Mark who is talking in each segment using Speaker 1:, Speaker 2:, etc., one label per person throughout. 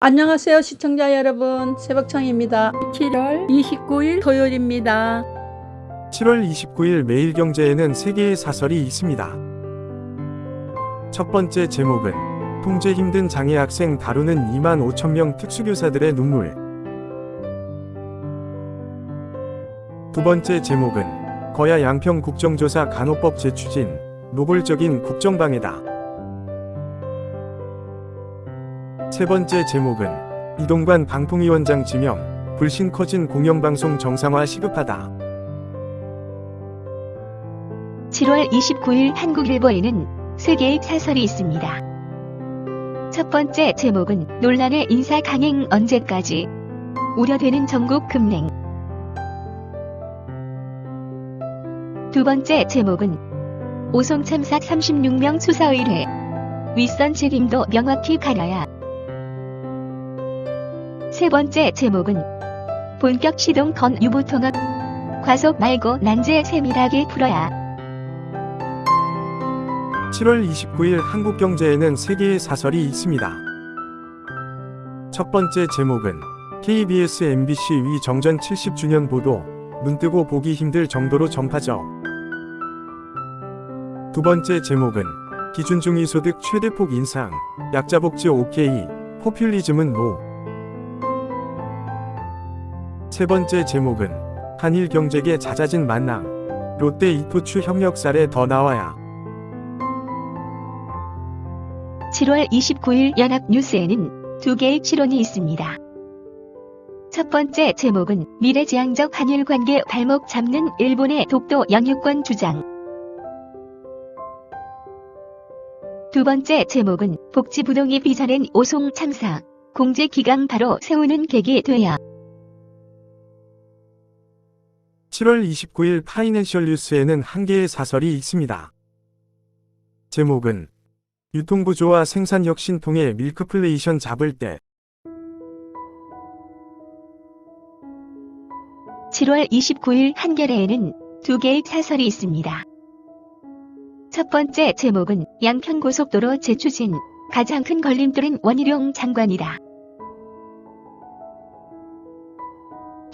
Speaker 1: 안녕하세요 시청자 여러분 새벽청입니다 7월 29일 토요일입니다
Speaker 2: 7월 29일 매일경제에는 세 개의 사설이 있습니다. 첫 번째 제목은 통제 힘든 장애 학생 다루는 2만 5천 명 특수교사들의 눈물. 두 번째 제목은 거야 양평 국정조사 간호법 재추진 노골적인 국정방해다. 세 번째 제목은 이동관 방통위원장 지명 불신 커진 공영방송 정상화 시급하다.
Speaker 3: 7월 29일 한국일보에는 세 개의 사설이 있습니다. 첫 번째 제목은 논란의 인사 강행 언제까지 우려되는 전국 금냉. 두 번째 제목은 오송 참사 36명 수사 의뢰. 윗선 책임도 명확히 가려야. 세 번째 제목은 본격 시동 건 유보통합. 과속 말고 난제 세밀하게 풀어야.
Speaker 2: 7월 29일 한국경제에는 세 개의 사설이 있습니다. 첫 번째 제목은 KBS MBC 위 정전 70주년 보도 눈뜨고 보기 힘들 정도로 전파적. 두 번째 제목은 기준 중위소득 최대폭 인상, 약자복지 OK, 포퓰리즘은 노. 세 번째 제목은 한일 경제계 잦아진 만남, 롯데 이토추 협력 사례 더 나와야.
Speaker 3: 7월 29일 연합뉴스에는 두 개의 실론이 있습니다. 첫 번째 제목은 미래지향적 한일 관계 발목 잡는 일본의 독도 영유권 주장. 두 번째 제목은 복지부동이 빚어낸 오송 참사. 공제기강 바로 세우는 계기 돼야.
Speaker 2: 7월 29일 파이낸셜 뉴스에는 한 개의 사설이 있습니다. 제목은 유통구조와 생산혁신 통해 밀크플레이션 잡을 때
Speaker 3: 7월 29일 한겨레에는 두 개의 사설이 있습니다. 첫 번째 제목은 양평고속도로 재추진 가장 큰 걸림돌은 원희룡 장관이다.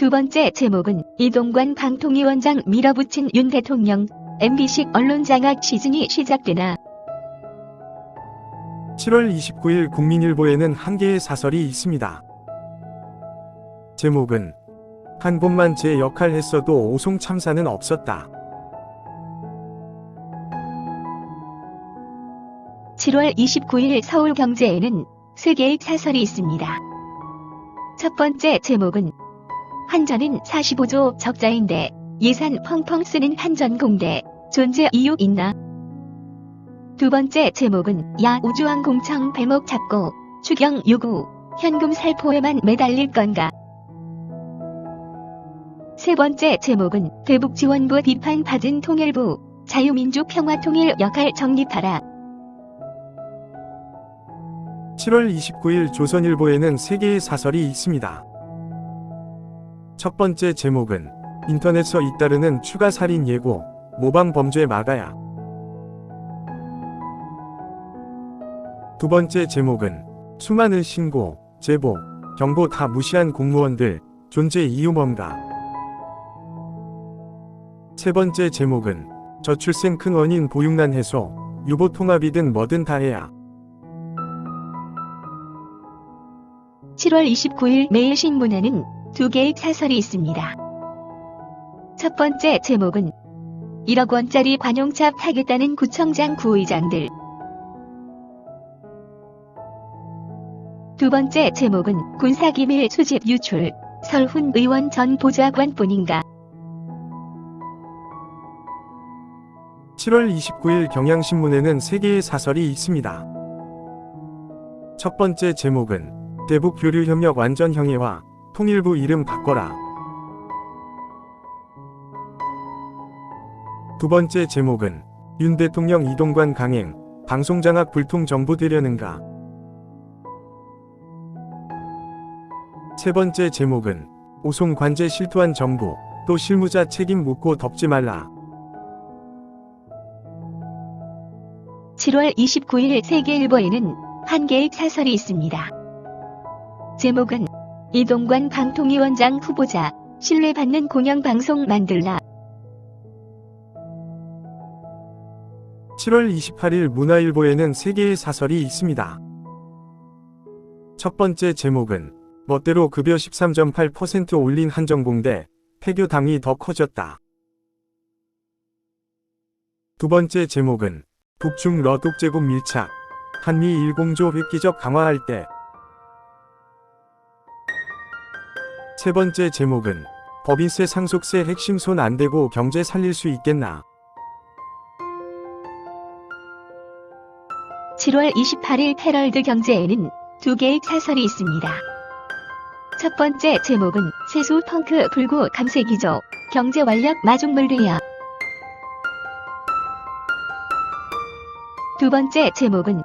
Speaker 3: 두 번째 제목은 이동관 방통위원장 밀어붙인 윤 대통령 MBC 언론장악 시즌이 시작되나
Speaker 2: 7월 29일 국민일보에는 한 개의 사설이 있습니다. 제목은 한 곳만 제 역할 했어도 오송 참사는 없었다.
Speaker 3: 7월 29일 서울경제에는 세 개의 사설이 있습니다. 첫 번째 제목은 한전은 45조 적자인데 예산 펑펑 쓰는 한전공대 존재 이유 있나? 두 번째 제목은 야 우주항공청 발목 잡고 추경 요구 현금 살포에만 매달릴 건가? 세 번째 제목은 대북지원부 비판받은 통일부 자유민주 평화통일 역할 정립하라.
Speaker 2: 7월 29일 조선일보에는 세 개의 사설이 있습니다. 첫 번째 제목은 인터넷서 잇따르는 추가 살인 예고, 모방 범죄 막아야. 두 번째 제목은 수많은 신고, 제보, 경고 다 무시한 공무원들, 존재 이유 뭔가. 세 번째 제목은 저출생 큰 원인 보육난 해소, 유보 통합이든 뭐든 다 해야.
Speaker 3: 7월 29일 매일신문에는 두 개의 사설이 있습니다. 첫 번째 제목은 1억 원짜리 관용차 타겠다는 구청장 구의장들. 두 번째 제목은 군사기밀 수집 유출. 설훈 의원 전 보좌관 뿐인가.
Speaker 2: 7월 29일 경향신문에는 세 개의 사설이 있습니다. 첫 번째 제목은 대북 교류 협력 완전 형해화, 통일부 이름 바꿔라. 두 번째 제목은 윤 대통령 이동관 강행, 방송장악 불통 정부 되려는가. 세 번째 제목은 오송 관제 실토한 정부, 또 실무자 책임 묻고 덮지 말라.
Speaker 3: 7월 29일 세계일보에는 한 개의 사설이 있습니다. 제목은 이동관 방통위원장 후보자 신뢰받는 공영방송 만들라
Speaker 2: 7월 28일 문화일보에는 세 개의 사설이 있습니다. 첫 번째 제목은 멋대로 급여 13.8% 올린 한정공대 폐교당이 더 커졌다. 두 번째 제목은 북중 러독 제국 밀착 한미 일공조 획기적 강화할 때 세 번째 제목은 법인세 상속세 핵심 손 안 대고 경제 살릴 수 있겠나?
Speaker 3: 7월 28일 헤럴드 경제에는 두 개의 사설이 있습니다. 첫 번째 제목은 세수 펑크 불구 감세기조 경제 완력 마중물리야. 두 번째 제목은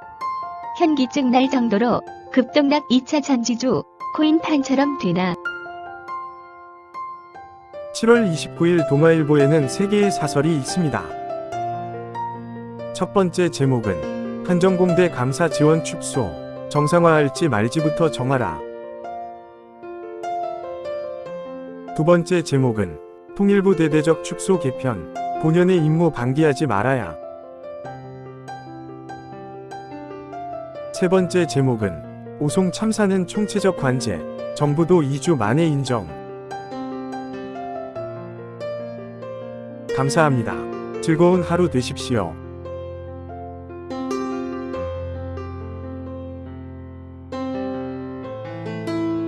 Speaker 3: 현기증 날 정도로 급등락 2차 전지주 코인 판처럼 되나
Speaker 2: 7월 29일 동아일보에는 세 개의 사설이 있습니다. 첫 번째 제목은 한정공대 감사 지원 축소 정상화할지 말지부터 정하라. 두 번째 제목은 통일부 대대적 축소 개편 본연의 임무 방기하지 말아야. 세 번째 제목은 오송 참사는 총체적 관제 정부도 2주 만에 인정. 감사합니다. 즐거운 하루 되십시오.